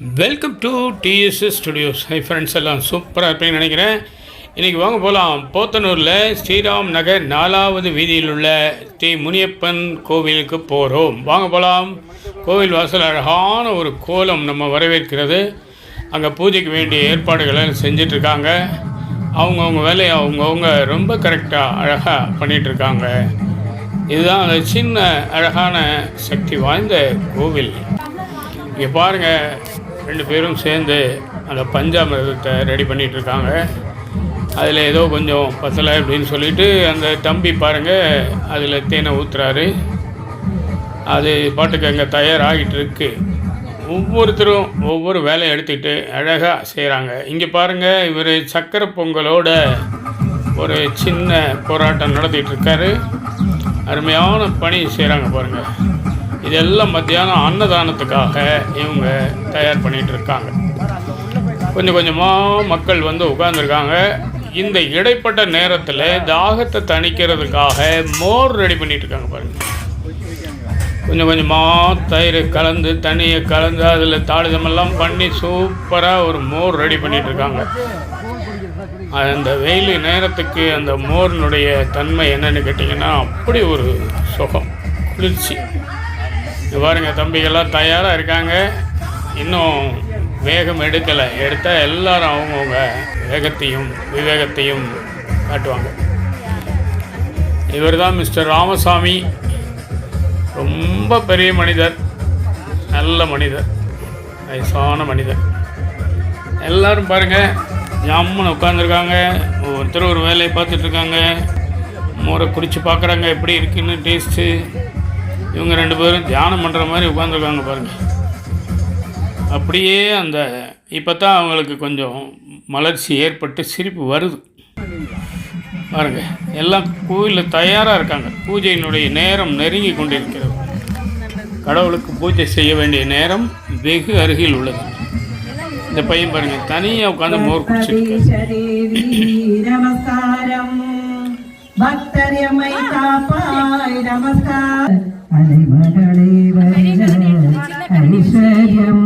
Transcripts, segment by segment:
Welcome to TSS studios hi friends எல்லாம் சூப்பராக இருப்பீங்கன்னு நினைக்கிறேன். இன்றைக்கி வாங்க போகலாம் போத்தனூரில் ஸ்ரீராம் நகர் நாலாவது வீதியில் உள்ள ஸ்ரீ முனியப்பன் கோவிலுக்கு போகிறோம் வாங்க போகலாம் கோவில் வாசல் அழகான ஒரு கோலம் நம்ம வரவேற்கிறது. அங்கே பூஜைக்கு வேண்டிய ஏற்பாடுகளை செஞ்சிட்ருக்காங்க. அவங்கவுங்க வேலையை அவங்கவுங்க ரொம்ப கரெக்டாக அழகாக பண்ணிகிட்ருக்காங்க இதுதான் அந்த சின்ன அழகான சக்தி வாய்ந்த கோவில். இங்கே பாருங்கள் ரெண்டு பேரும் சேர்ந்து அந்த பஞ்சாமிரதத்தை ரெடி பண்ணிகிட்டு இருக்காங்க அதில் ஏதோ கொஞ்சம் பத்தலை அப்படின்னு சொல்லிட்டு அந்த தம்பி பாருங்கள் அதில் தேனை ஊற்றுறாரு அது பாட்டுக்கு அங்கே தயாராகிட்டு இருக்கு ஒவ்வொருத்தரும் ஒவ்வொரு வேலையை எடுத்துக்கிட்டு அழகாக செய்கிறாங்க. இங்கே பாருங்கள் இவர் சக்கரை பொங்கலோட ஒரு சின்ன போராட்டம் நடத்திட்டு இருக்காரு அருமையான பணி செய்கிறாங்க பாருங்கள் இதெல்லாம் மத்தியானம் அன்னதானத்துக்காக இவங்க தயார் பண்ணிகிட்டு இருக்காங்க. கொஞ்சம் கொஞ்சமாக மக்கள் வந்து உட்காந்துருக்காங்க இந்த இடைப்பட்ட நேரத்தில் தாகத்தை தணிக்கிறதுக்காக மோர் ரெடி பண்ணிட்டு இருக்காங்க பாருங்கள் கொஞ்சம் கொஞ்சமாக தயிர் கலந்து தண்ணியை கலந்து அதில் தாளிதமெல்லாம் பண்ணி சூப்பராக ஒரு மோர் ரெடி பண்ணிட்டு இருக்காங்க. அந்த வெயில் நேரத்துக்கு அந்த மோரினுடைய தன்மை என்னன்னு கேட்டிங்கன்னா அப்படி ஒரு சுகம் குளிர்ச்சி. இங்க பாருங்க தம்பிகள்லாம் தயாராக இருக்காங்க. இன்னும் வேகம் எடுக்கலை. எடுத்தால் எல்லாரும் அவங்கவுங்க வேகத்தையும் விவேகத்தையும் காட்டுவாங்க. இவர் தான் மிஸ்டர் ராமசாமி. ரொம்ப பெரிய மனிதர். நல்ல மனிதர். வயசான மனிதர். எல்லாரும் பாருங்கள் ஜாமுன்னு உட்காந்துருக்காங்க ஒருத்தர் ஒரு வேலையை பார்த்துட்ருக்காங்க மோரை குடித்து பார்க்குறாங்க எப்படி இருக்குன்னு டேஸ்ட்டு இவங்க ரெண்டு பேரும் தியானம் பண்ணுற மாதிரி உட்காந்துருக்காங்க பாருங்கள் அப்படியே அந்த இப்போ தான் அவங்களுக்கு கொஞ்சம் மலர்ச்சி ஏற்பட்டு சிரிப்பு வருது. பாருங்க எல்லாம் கோயிலில் தயாராக இருக்காங்க. பூஜையினுடைய நேரம் நெருங்கி கொண்டிருக்கிறது. கடவுளுக்கு பூஜை செய்ய வேண்டிய நேரம் வெகு அருகில் உள்ளது. இந்த பையன் பாருங்க தனியாக உட்காந்து மோர் குடிச்சிருக்கு അലമകളെ വരിക. ഐശ്വര്യം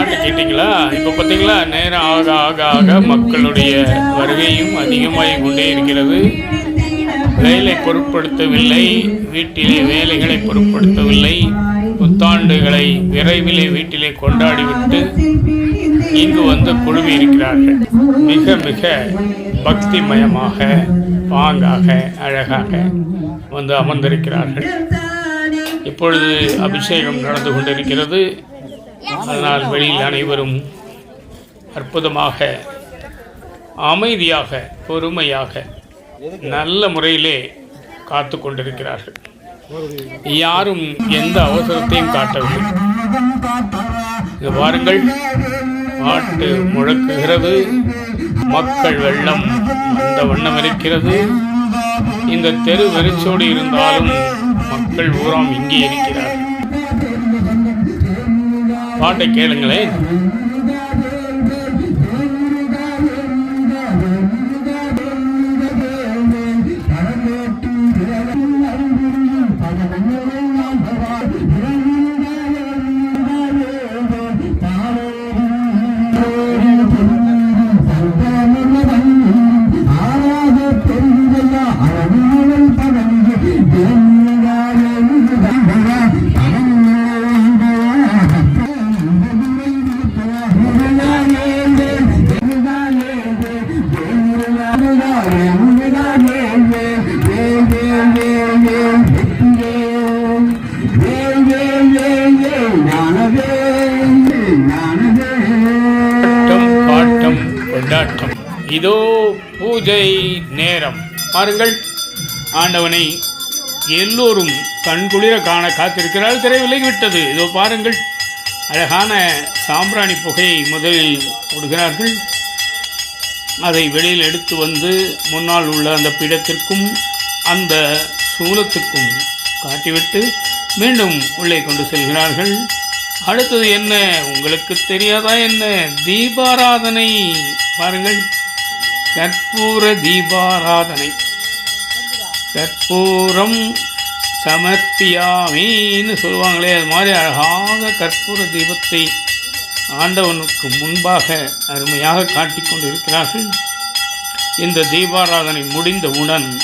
பாட்டு கேட்டிங்களா? இப்போ பார்த்தீங்களா நேரம் ஆக ஆக ஆக மக்களுடைய வருகையும் அதிகமாகி கொண்டே இருக்கிறது. வேலை பொருட்படுத்தவில்லை. வீட்டிலே வேலைகளை பொருட்படுத்தவில்லை. புத்தாண்டுகளை விரைவிலே வீட்டிலே கொண்டாடிவிட்டு இங்கு வந்து குழுமி இருக்கிறார்கள். மிக மிக பக்திமயமாக பாங்காக அழகாக வந்து அமர்ந்திருக்கிறார்கள். இப்பொழுது அபிஷேகம் நடந்து கொண்டிருக்கிறது. அதனால் வெளியில் அனைவரும் அற்புதமாக அமைதியாக பொறுமையாக நல்ல முறையிலே காத்து கொண்டிருக்கிறார்கள். யாரும் எந்த அவசரத்தையும் காட்டவில்லை. இங்க பாருங்கள் பாட்டு முழக்குகிறது மக்கள் வெள்ளம் அந்த வண்ணம் இருக்கிறது. இந்த தெரு வெறிச்சோடு இருந்தாலும் மக்கள் ஊராம் இங்கே இருக்கிறார்கள். பாட்டை கேளுங்களேன். இதோ பூஜை நேரம். பாருங்கள். ஆண்டவனை எல்லோரும் கண்குளிர காண காத்திருக்கிறார் திரை விலகிவிட்டது இதோ பாருங்கள். அழகான சாம்பிராணி புகையை முதலில் போடுகிறார்கள். அதை வெளியில் எடுத்து வந்து முன்னால் உள்ள அந்த பீடத்திற்கும் அந்த சூலத்துக்கும் காட்டிவிட்டு மீண்டும் உள்ளே கொண்டு செல்கிறார்கள். அடுத்தது என்ன? உங்களுக்கு தெரியாதா என்ன? தீபாராதனை. பாருங்கள். கற்பூர தீபாராதனை. கற்பூரம் சமர்த்தியாமின்னு சொல்லுவாங்களே அது மாதிரி அழகாக கற்பூர தீபத்தை ஆண்டவனுக்கு முன்பாக அருமையாக காட்டிக் கொண்டிருக்கிறார்கள். இந்த தீபாராதனை முடிந்தவுடன்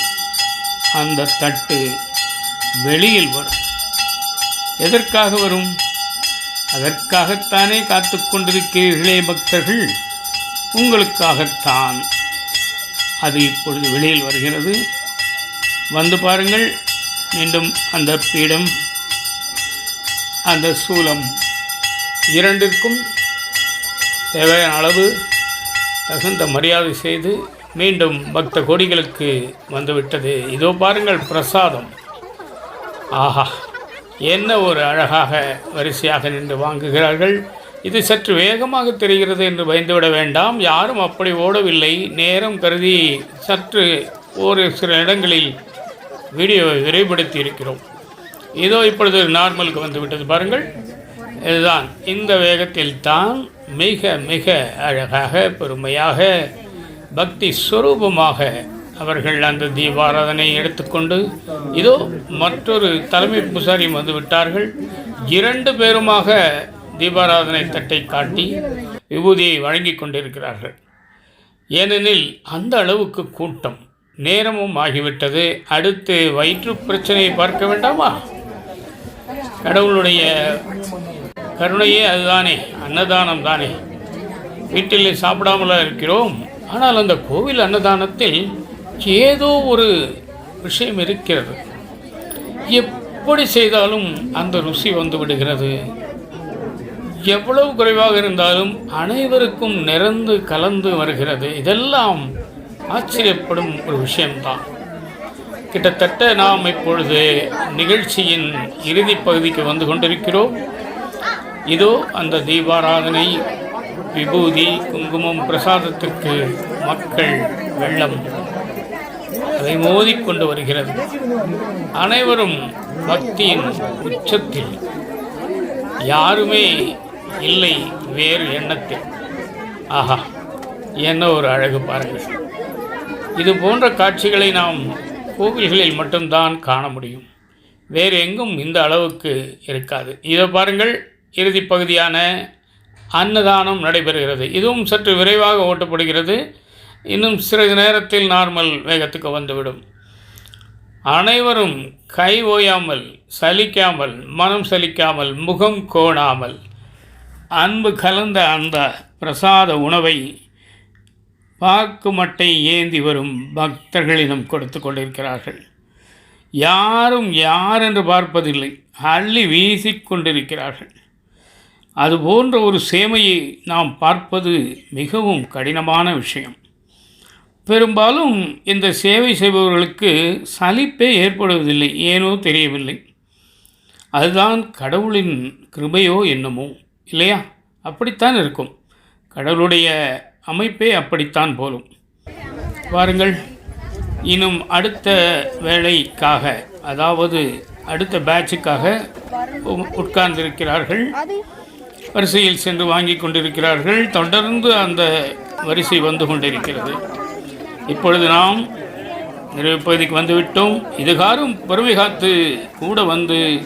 அந்த தட்டு வெளியில் வரும். எதற்காக வரும்? அதற்காகத்தானே காத்து கொண்டிருக்கிறீர்களே பக்தர்கள். உங்களுக்காகத்தான். அது இப்பொழுது வெளியில் வருகிறது. வந்து பாருங்கள். மீண்டும் அந்த பீடம் அந்த சூலம் இரண்டிற்கும் தேவையான அளவு தகுந்த மரியாதை செய்து மீண்டும் பக்த கோடிகளுக்கு வந்துவிட்டது. இதோ பாருங்கள் பிரசாதம். ஆஹா! என்ன ஒரு அழகாக வரிசையாக நின்று வாங்குகிறார்கள். இது சற்று வேகமாக தெரிகிறது என்று பயந்துவிட வேண்டாம். யாரும் அப்படி ஓடவில்லை. நேரம் கருதி சற்று ஒரு சில இடங்களில் வீடியோவை விரைப்படுத்தி இருக்கிறோம் இதோ இப்பொழுது நார்மலுக்கு வந்து விட்டது பாருங்கள். இதுதான். இந்த வேகத்தில் தான் மிக மிக அழகாக பெருமையாக பக்தி சுரூபமாக அவர்கள் அந்த தீபாராதனை எடுத்துக்கொண்டு இதோ மற்றொரு தலைமை பூசாரி வந்து விட்டார்கள். இரண்டு பேருமாக தீபாராதனை தட்டை காட்டி விபூதியை வழங்கி கொண்டிருக்கிறார்கள். ஏனெனில் அந்த அளவுக்கு கூட்டம் நேரமும் ஆகிவிட்டது. அடுத்து வயிற்று பிரச்சனையை பார்க்க வேண்டாமா? கடவுளுடைய கருணையே அதுதானே அன்னதானம் தானே. வீட்டில் சாப்பிடாமலா இருக்கிறோம். ஆனால் அந்த கோவில் அன்னதானத்தில் ஏதோ ஒரு விஷயம் இருக்கிறது. எப்படி செய்தாலும் அந்த ருசி வந்து விடுகிறது. எவ்வளவு குறைவாக இருந்தாலும் அனைவருக்கும் நிறந்து கலந்து வருகிறது. இதெல்லாம் ஆச்சரியப்படும் ஒரு விஷயம்தான். கிட்டத்தட்ட நாம் இப்பொழுது நிகழ்ச்சியின் இறுதி பகுதிக்கு வந்து கொண்டிருக்கிறோம். இதோ அந்த தீபாராதனை விபூதி குங்குமம் பிரசாதத்திற்கு மக்கள் வெள்ளம் அதை மோதிக்கொண்டு வருகிறது. அனைவரும் பக்தியின் உச்சத்தில். யாருமே இல்லை வேறு எண்ணத்தில். ஆஹா என்ன ஒரு அழகு பாருங்கள். இது போன்ற காட்சிகளை நாம் கோவில்களில் மட்டும்தான் காண முடியும். வேறு எங்கும் இந்த அளவுக்கு இருக்காது. இதை பாருங்கள் இறுதி பகுதியான அன்னதானம் நடைபெறுகிறது. இதுவும் சற்று விரைவாக ஓட்டப்படுகிறது. இன்னும் சிறிது நேரத்தில் நார்மல் வேகத்துக்கு வந்துவிடும். அனைவரும் கை ஓயாமல் சலிக்காமல் மனம் சலிக்காமல் முகம் கோணாமல் அன்பு கலந்த அந்த பிரசாத உணவை பாக்கு மட்டை ஏந்தி வரும் பக்தர்களிடம் கொடுத்து கொண்டிருக்கிறார்கள். யாரும் யார் என்று பார்ப்பதில்லை. அள்ளி வீசிக்கொண்டிருக்கிறார்கள் அது போன்ற ஒரு சேமையை நாம் பார்ப்பது மிகவும் கடினமான விஷயம். பெரும்பாலும் இந்த சேவை செய்பவர்களுக்கு சலிப்பே ஏற்படுவதில்லை. ஏனோ தெரியவில்லை. அதுதான் கடவுளின் கிருபையோ என்னமோ. இல்லையா? அப்படித்தான் இருக்கும். கடவுளுடைய அமைப்பே அப்படித்தான் போலும். பாருங்கள் இன்னும் அடுத்த வேலைக்காக அதாவது அடுத்த பேட்சுக்காக உட்கார்ந்திருக்கிறார்கள். வரிசையில் சென்று வாங்கி கொண்டிருக்கிறார்கள். தொடர்ந்து அந்த வரிசை வந்து கொண்டிருக்கிறது. இப்பொழுது நாம் நிறைவு பகுதிக்கு வந்துவிட்டோம். இதுகாரும் பெருமை காத்து கூட வந்து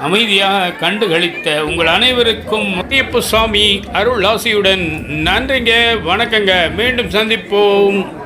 அமைதியாக கண்டுகளித்த உங்கள் அனைவருக்கும் முத்தியப்ப சுவாமி அருள் ஆசியுடன் நன்றிங்க வணக்கங்க. மீண்டும் சந்திப்போம்.